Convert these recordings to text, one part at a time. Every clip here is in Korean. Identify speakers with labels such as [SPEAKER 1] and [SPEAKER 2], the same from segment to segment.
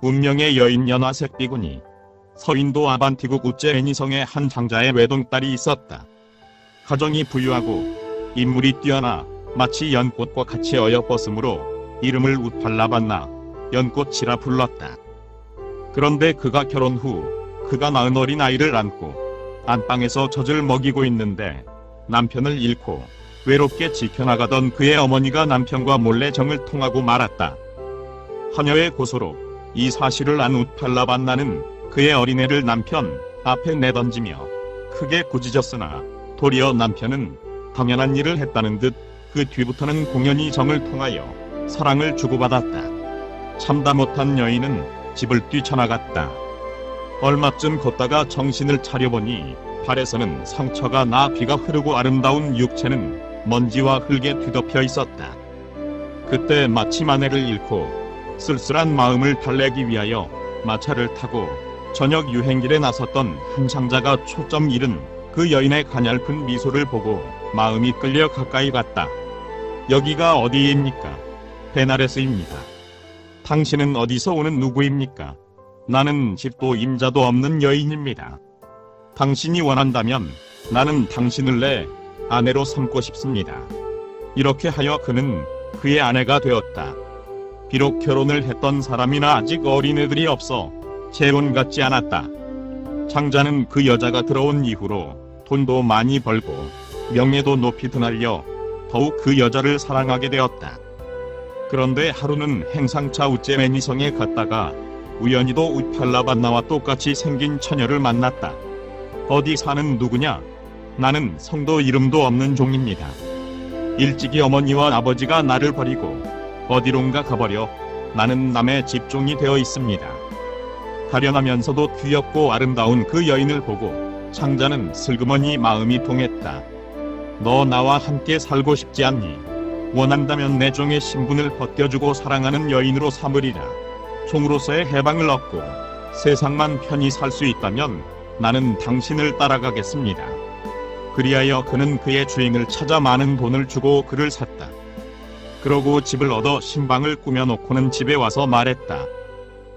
[SPEAKER 1] 운명의 여인 연화색 비군이 서인도 아반티국 우체애니성의 한 장자의 외동딸이 있었다. 가정이 부유하고 인물이 뛰어나 마치 연꽃과 같이 어여뻤으므로 이름을 우팔라반나 연꽃이라 불렀다. 그런데 그가 결혼 후 그가 낳은 어린 아이를 안고 안방에서 젖을 먹이고 있는데 남편을 잃고 외롭게 지켜나가던 그의 어머니가 남편과 몰래 정을 통하고 말았다. 하녀의 고소로 이 사실을 안 우팔라반나는 그의 어린애를 남편 앞에 내던지며 크게 꾸짖었으나 도리어 남편은 당연한 일을 했다는 듯 그 뒤부터는 공연히 정을 통하여 사랑을 주고받았다. 참다 못한 여인은 집을 뛰쳐나갔다. 얼마쯤 걷다가 정신을 차려보니 발에서는 상처가 나 피가 흐르고 아름다운 육체는 먼지와 흙에 뒤덮여 있었다. 그때 마침 아내를 잃고 쓸쓸한 마음을 달래기 위하여 마차를 타고 저녁 유행길에 나섰던 한 장자가 초점 잃은 그 여인의 가냘픈 미소를 보고 마음이 끌려 가까이 갔다. 여기가 어디입니까? 베나레스입니다. 당신은 어디서 오는 누구입니까? 나는 집도 임자도 없는 여인입니다. 당신이 원한다면 나는 당신을 내 아내로 삼고 싶습니다. 이렇게 하여 그는 그의 아내가 되었다. 비록 결혼을 했던 사람이나 아직 어린애들이 없어 재혼 같지 않았다. 장자는 그 여자가 들어온 이후로 돈도 많이 벌고 명예도 높이 드날려 더욱 그 여자를 사랑하게 되었다. 그런데 하루는 행상차 우체매니성에 갔다가 우연히도 우팔라반나와 똑같이 생긴 처녀를 만났다. 어디 사는 누구냐? 나는 성도 이름도 없는 종입니다. 일찍이 어머니와 아버지가 나를 버리고 어디론가 가버려 나는 남의 집종이 되어 있습니다. 가련하면서도 귀엽고 아름다운 그 여인을 보고 창자는 슬그머니 마음이 동했다. 너 나와 함께 살고 싶지 않니? 원한다면 내 종의 신분을 벗겨주고 사랑하는 여인으로 삼으리라. 종으로서의 해방을 얻고 세상만 편히 살 수 있다면 나는 당신을 따라가겠습니다. 그리하여 그는 그의 주인을 찾아 많은 돈을 주고 그를 샀다. 그러고 집을 얻어 신방을 꾸며놓고는 집에 와서 말했다.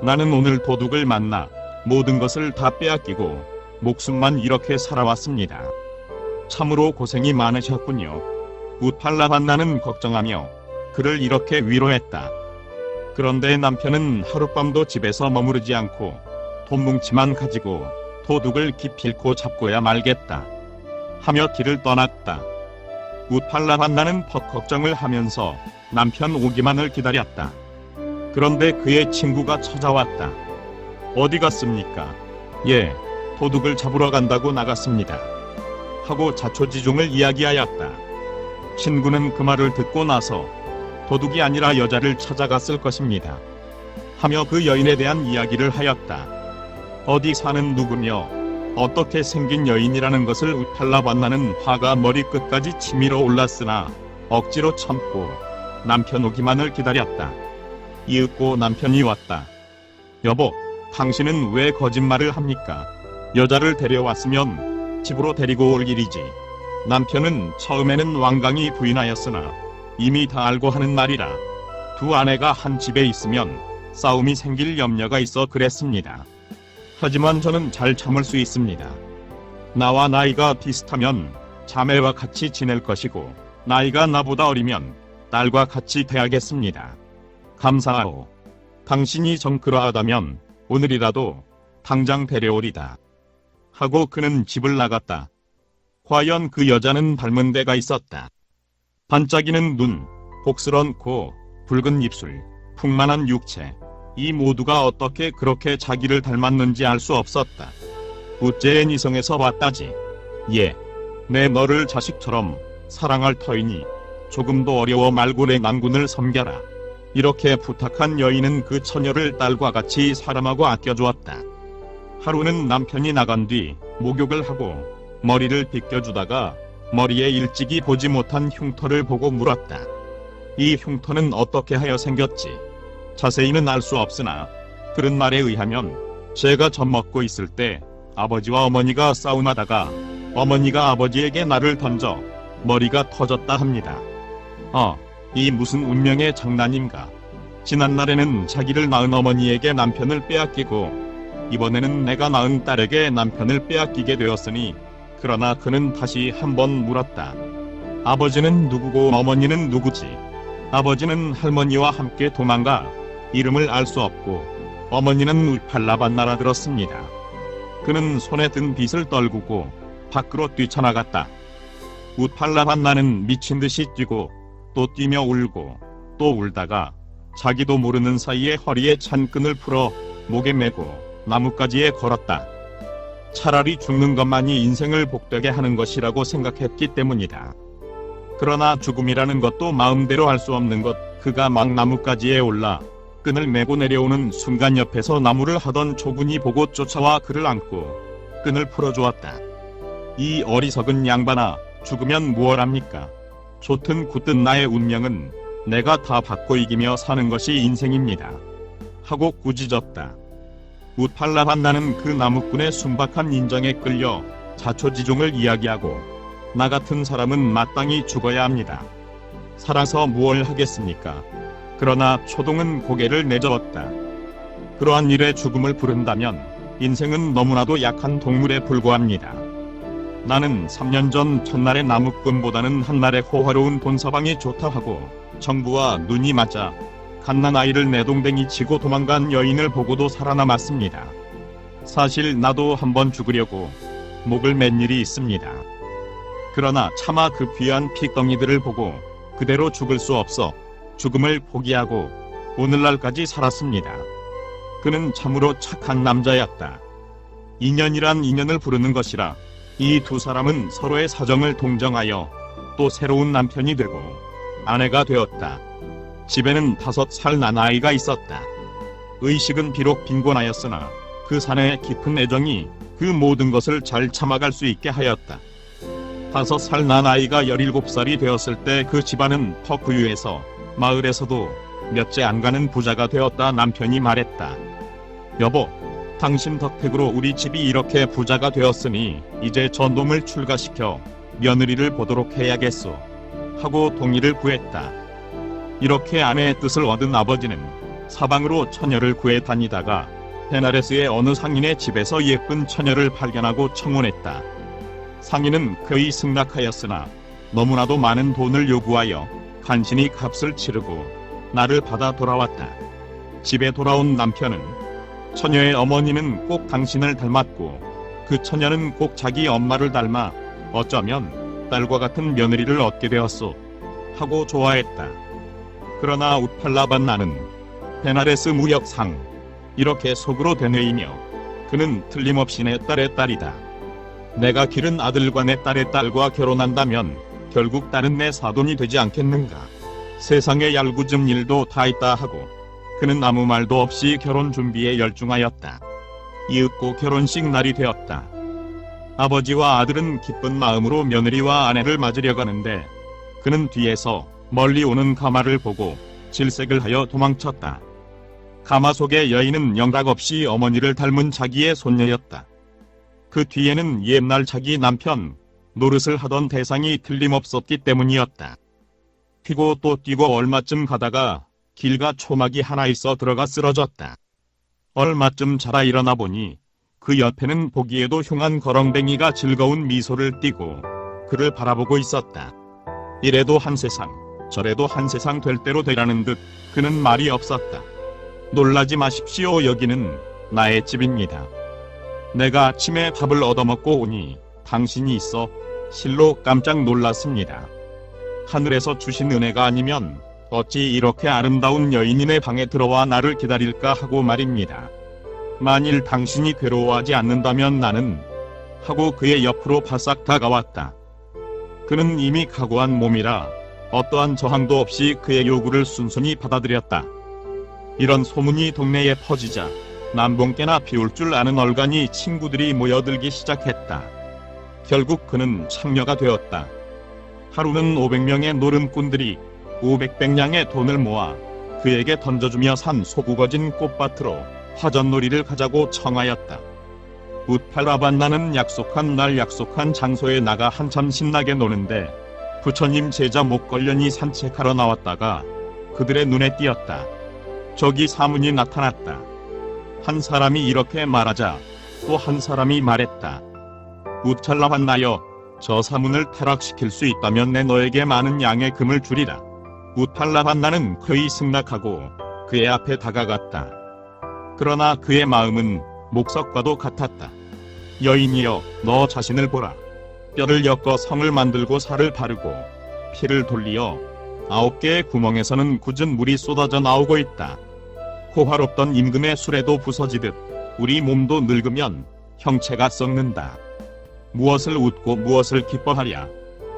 [SPEAKER 1] 나는 오늘 도둑을 만나 모든 것을 다 빼앗기고 목숨만 이렇게 살아왔습니다. 참으로 고생이 많으셨군요. 우팔라반나는 걱정하며 그를 이렇게 위로했다. 그런데 남편은 하룻밤도 집에서 머무르지 않고 돈 뭉치만 가지고 도둑을 기필코 잡고야 말겠다. 하며 길을 떠났다. 우팔라반나는 퍽 걱정을 하면서 남편 오기만을 기다렸다. 그런데 그의 친구가 찾아왔다. 어디 갔습니까? 예, 도둑을 잡으러 간다고 나갔습니다. 하고 자초지종을 이야기하였다. 친구는 그 말을 듣고 나서 도둑이 아니라 여자를 찾아갔을 것입니다. 하며 그 여인에 대한 이야기를 하였다. 어디 사는 누구며 어떻게 생긴 여인이라는 것을 우탈라반나는 화가 머리끝까지 치밀어 올랐으나 억지로 참고 남편 오기만을 기다렸다. 이윽고 남편이 왔다. 여보, 당신은 왜 거짓말을 합니까? 여자를 데려왔으면 집으로 데리고 올 일이지. 남편은 처음에는 완강히 부인하였으나 이미 다 알고 하는 말이라 두 아내가 한 집에 있으면 싸움이 생길 염려가 있어 그랬습니다. 하지만 저는 잘 참을 수 있습니다. 나와 나이가 비슷하면 자매와 같이 지낼 것이고 나이가 나보다 어리면 딸과 같이 대하겠습니다. 감사하오. 당신이 정 그러하다면 오늘이라도 당장 데려오리다. 하고 그는 집을 나갔다. 과연 그 여자는 닮은 데가 있었다. 반짝이는 눈, 복스런 코, 붉은 입술, 풍만한 육체, 이 모두가 어떻게 그렇게 자기를 닮았는지 알 수 없었다. 우째의 이성에서 왔다지. 예, 내 너를 자식처럼 사랑할 터이니 조금도 어려워 말고 내 난군을 섬겨라. 이렇게 부탁한 여인은 그 처녀를 딸과 같이 사람하고 아껴주었다. 하루는 남편이 나간 뒤 목욕을 하고 머리를 빗겨주다가 머리에 일찍이 보지 못한 흉터를 보고 물었다. 이 흉터는 어떻게 하여 생겼지? 자세히는 알 수 없으나 그런 말에 의하면 제가 젖 먹고 있을 때 아버지와 어머니가 싸움하다가 어머니가 아버지에게 나를 던져 머리가 터졌다 합니다. 어, 이 무슨 운명의 장난인가? 지난날에는 자기를 낳은 어머니에게 남편을 빼앗기고 이번에는 내가 낳은 딸에게 남편을 빼앗기게 되었으니 그러나 그는 다시 한번 물었다. 아버지는 누구고 어머니는 누구지? 아버지는 할머니와 함께 도망가 이름을 알 수 없고 어머니는 울팔라반 날아들었습니다. 그는 손에 든 빗을 떨구고 밖으로 뛰쳐나갔다. 우팔라반 나는 미친 듯이 뛰고 또 뛰며 울고 또 울다가 자기도 모르는 사이에 허리에 찬 끈을 풀어 목에 메고 나뭇가지에 걸었다. 차라리 죽는 것만이 인생을 복되게 하는 것이라고 생각했기 때문이다. 그러나 죽음이라는 것도 마음대로 할 수 없는 것, 그가 막 나뭇가지에 올라 끈을 메고 내려오는 순간 옆에서 나무를 하던 조군이 보고 쫓아와 그를 안고 끈을 풀어주었다. 이 어리석은 양반아, 죽으면 무얼합니까? 좋든 굳든 나의 운명은 내가 다 받고 이기며 사는 것이 인생입니다. 하고 꾸짖었다. 우팔라반 나는 그 나무꾼의 순박한 인정에 끌려 자초지종을 이야기하고 나 같은 사람은 마땅히 죽어야 합니다. 살아서 무얼 하겠습니까? 그러나 초동은 고개를 내저었다. 그러한 일에 죽음을 부른다면 인생은 너무나도 약한 동물에 불과합니다. 나는 3년 전 첫날의 나무꾼보다는 한날의 호화로운 돈서방이 좋다 하고 정부와 눈이 맞자 갓난 아이를 내동댕이 치고 도망간 여인을 보고도 살아남았습니다. 사실 나도 한번 죽으려고 목을 맨 일이 있습니다. 그러나 차마 그 귀한 핏덩이들을 보고 그대로 죽을 수 없어 죽음을 포기하고 오늘날까지 살았습니다. 그는 참으로 착한 남자였다. 인연이란 인연을 부르는 것이라 이 두 사람은 서로의 사정을 동정하여 또 새로운 남편이 되고 아내가 되었다. 집에는 다섯 살난 아이가 있었다. 의식은 비록 빈곤하였으나 그 사내의 깊은 애정이 그 모든 것을 잘 참아갈 수 있게 하였다. 다섯 살 난 아이가 열일곱 살이 되었을 때 그 집안은 턱구유에서 마을에서도 몇째 안 가는 부자가 되었다 남편이 말했다. 여보, 당신 덕택으로 우리 집이 이렇게 부자가 되었으니 이제 전놈을 출가시켜 며느리를 보도록 해야겠소. 하고 동의를 구했다. 이렇게 아내의 뜻을 얻은 아버지는 사방으로 처녀를 구해 다니다가 베나레스의 어느 상인의 집에서 예쁜 처녀를 발견하고 청혼했다. 상인은 거의 승낙하였으나 너무나도 많은 돈을 요구하여 간신히 값을 치르고 나를 받아 돌아왔다. 집에 돌아온 남편은 처녀의 어머니는 꼭 당신을 닮았고 그 처녀는 꼭 자기 엄마를 닮아 어쩌면 딸과 같은 며느리를 얻게 되었소 하고 좋아했다. 그러나 우팔라반 나는 베나레스 무역상 이렇게 속으로 되뇌이며 그는 틀림없이 내 딸의 딸이다. 내가 기른 아들과 내 딸의 딸과 결혼한다면 결국 딸은 내 사돈이 되지 않겠는가. 세상에 얄궂은 일도 다 있다 하고 그는 아무 말도 없이 결혼 준비에 열중하였다. 이윽고 결혼식 날이 되었다. 아버지와 아들은 기쁜 마음으로 며느리와 아내를 맞으려 가는데 그는 뒤에서 멀리 오는 가마를 보고 질색을 하여 도망쳤다. 가마 속의 여인은 영락없이 어머니를 닮은 자기의 손녀였다. 그 뒤에는 옛날 자기 남편 노릇을 하던 대상이 틀림없었기 때문이었다. 튀고 또 뛰고 얼마쯤 가다가 길가 초막이 하나 있어 들어가 쓰러졌다. 얼마쯤 자라 일어나 보니 그 옆에는 보기에도 흉한 거렁뱅이가 즐거운 미소를 띠고 그를 바라보고 있었다. 이래도 한 세상, 저래도 한 세상 될 대로 되라는 듯 그는 말이 없었다. 놀라지 마십시오 여기는 나의 집입니다. 내가 아침에 밥을 얻어먹고 오니 당신이 있어 실로 깜짝 놀랐습니다. 하늘에서 주신 은혜가 아니면 어찌 이렇게 아름다운 여인이네 방에 들어와 나를 기다릴까 하고 말입니다. 만일 당신이 괴로워하지 않는다면 나는 하고 그의 옆으로 바싹 다가왔다. 그는 이미 각오한 몸이라 어떠한 저항도 없이 그의 요구를 순순히 받아들였다. 이런 소문이 동네에 퍼지자 남봉께나 비울 줄 아는 얼간이 친구들이 모여들기 시작했다. 결국 그는 창녀가 되었다. 하루는 500명의 노름꾼들이 500백냥의 돈을 모아 그에게 던져주며 산 소구거진 꽃밭으로 화전놀이를 가자고 청하였다. 우팔라반나는 약속한 날 약속한 장소에 나가 한참 신나게 노는데 부처님 제자 목걸련이 산책하러 나왔다가 그들의 눈에 띄었다. 저기 사문이 나타났다. 한 사람이 이렇게 말하자 또 한 사람이 말했다. 우찰라 환나여 저 사문을 타락시킬 수 있다면 내 너에게 많은 양의 금을 주리라. 우탈라 환나는 거의 승낙하고 그의 앞에 다가갔다. 그러나 그의 마음은 목석과도 같았다. 여인이여 너 자신을 보라. 뼈를 엮어 성을 만들고 살을 바르고 피를 돌리어 아홉 개의 구멍에서는 굳은 물이 쏟아져 나오고 있다. 호화롭던 임금의 술에도 부서지듯 우리 몸도 늙으면 형체가 썩는다. 무엇을 웃고 무엇을 기뻐하랴.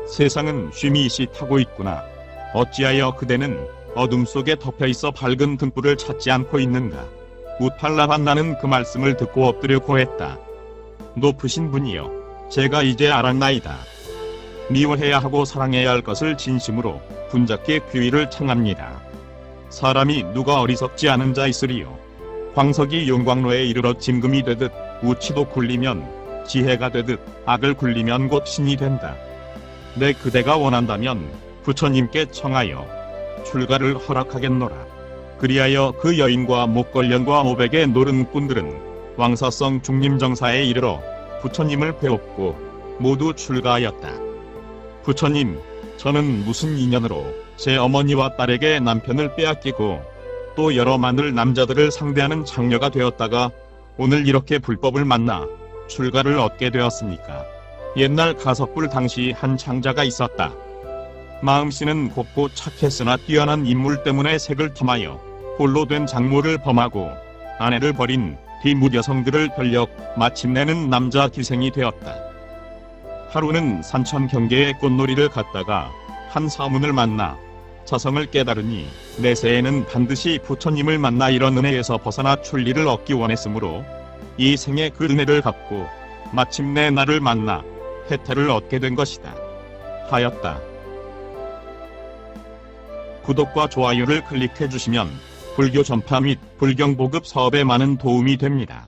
[SPEAKER 1] 세상은 쉼이 시타고 있구나. 어찌하여 그대는 어둠 속에 덮여 있어 밝은 등불을 찾지 않고 있는가. 우탈라반나는 그 말씀을 듣고 엎드려 고했다. 높으신 분이여, 제가 이제 알았나이다. 미워해야 하고 사랑해야 할 것을 진심으로 분작게 귀위를 청합니다. 사람이 누가 어리석지 않은 자 있으리요. 황석이 용광로에 이르러 짐금이 되듯 우치도 굴리면 지혜가 되듯 악을 굴리면 곧 신이 된다. 내 그대가 원한다면 부처님께 청하여 출가를 허락하겠노라. 그리하여 그 여인과 목걸련과 오백의 노른꾼들은 왕사성 중림정사에 이르러 부처님을 배웠고 모두 출가하였다. 부처님, 저는 무슨 인연으로 제 어머니와 딸에게 남편을 빼앗기고 또 여러 마늘 남자들을 상대하는 장녀가 되었다가 오늘 이렇게 불법을 만나 출가를 얻게 되었습니까? 옛날 가석불 당시 한 장자가 있었다. 마음씨는 곱고 착했으나 뛰어난 인물 때문에 색을 탐하여 홀로 된 장모를 범하고 아내를 버린 뒤무 여성들을 변력 마침내는 남자 기생이 되었다. 하루는 산천 경계의 꽃놀이를 갔다가 한 사문을 만나 자성을 깨달으니 내세에는 반드시 부처님을 만나 이런 은혜에서 벗어나 출리를 얻기 원했으므로 이 생에 그 은혜를 갚고 마침내 나를 만나 혜태를 얻게 된 것이다. 하였다. 구독과 좋아요를 클릭해 주시면 불교 전파 및 불경 보급 사업에 많은 도움이 됩니다.